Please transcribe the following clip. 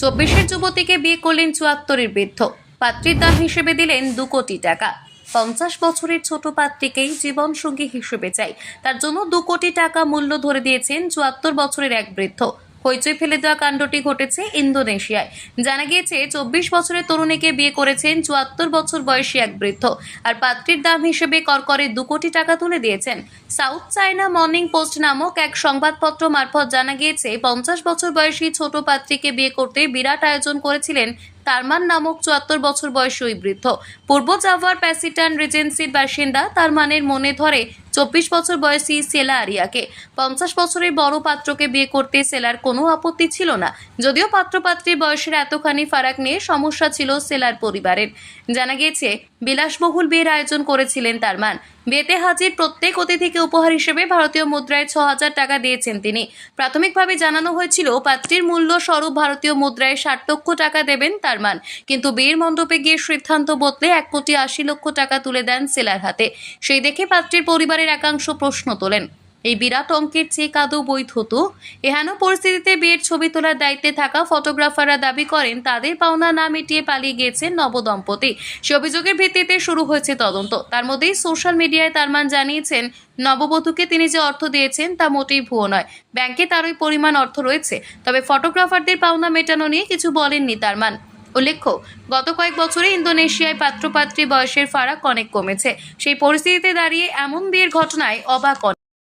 চব্বিশের যুবতীকে বিয়ে করলেন চুয়াত্তরের বৃদ্ধ। পাত্রীর দাম হিসেবে দিলেন দু কোটি টাকা। পঞ্চাশ বছরের ছোট পাত্রীকেই জীবনসঙ্গী হিসেবে চাই। তার জন্য দু কোটি টাকা মূল্য ধরে দিয়েছেন চুয়াত্তর বছরের এক বৃদ্ধ। হইচই ফেলে দেওয়া কাণ্ডটি ঘটেছে ইন্দোনেশিয়ায়। জানা গিয়েছে, চব্বিশ বছরের তরুণীকে বিয়ে করেছেন চুয়াত্তর বছর বয়সী এক বৃদ্ধ। আর পাত্রীর দাম হিসেবে করকরে দু কোটি টাকা তুলে দিয়েছেন। সাউথ চায়না মর্নিং পোস্ট নামক এক সংবাদপত্র মারফত জানা গিয়েছে, পঞ্চাশ বছর বয়সী ছোট পাত্রীকে বিয়ে করতে বিরাট আয়োজন করেছিলেন তারমান নামক চুয়াত্তর বছর বয়সী ওই বৃদ্ধ। পূর্ব জাভার প্যাসিটান রিজেন্সির বাসিন্দা তারমানের মনে ধরে চব্বিশ বছর বয়সী সেলা আরিয়াকে। পঞ্চাশ বছরের বড় পাত্রকে বিয়ে করতে সেলার কোনো আপত্তি ছিল না। যদিও পাত্রপাত্রীর বয়সের এতখানি ফারাক নিয়ে সমস্যা ছিল সেলার পরিবারের। জানা গিয়েছে, বিলাসবহুল বিয়ের আয়োজন করেছিলেন তারমান। বিয়েতে হাজির প্রত্যেক অতিথিকে উপহার হিসেবে ভারতীয় মুদ্রায় ছ হাজার টাকা দিয়েছেন তিনি। প্রাথমিকভাবে জানানো হয়েছিল, পাত্রীর মূল্য স্বরূপ ভারতীয় মুদ্রায় ষাট লক্ষ টাকা দেবেন তার মান। কিন্তু বিয়ের মণ্ডপে গিয়ে সিদ্ধান্ত বদলে এক কোটি আশি লক্ষ টাকা তুলে দেন সেলার হাতে। সেই দেখে পাত্রীর পরিবারের একাংশ প্রশ্ন তোলেন। এই বিরাট অঙ্কের চেক আদৌ বৈধ তো এহেন পরিস্থিতিতে বিয়ের ছবি তোলার দায়িত্বে থাকা ফটোগ্রাফাররা দাবি করেন, তাদের পাওনা না মিটিয়ে পালিয়ে গিয়েছেন নবদম্পতি। সে অভিযোগের ভিত্তিতে শুরু হয়েছে তদন্ত। তার মধ্যেই সোশ্যাল মিডিয়ায় তারমান জানিয়েছেন, নববধূকে তিনি যে অর্থ দিয়েছেন তা মোটেই ভুয়ো নয়। ব্যাংকে তার ওই পরিমাণ অর্থ রয়েছে। তবে ফটোগ্রাফারদের পাওনা মেটানো নিয়ে কিছু বলেননি তারমান উল্লেখ্য, গত কয়েক বছরে ইন্দোনেশিয়ায় পাত্রপাত্রী বয়সের ফারাক অনেক কমেছে। সেই পরিস্থিতিতে দাঁড়িয়ে এমন বিয়ের ঘটনায় অবাক।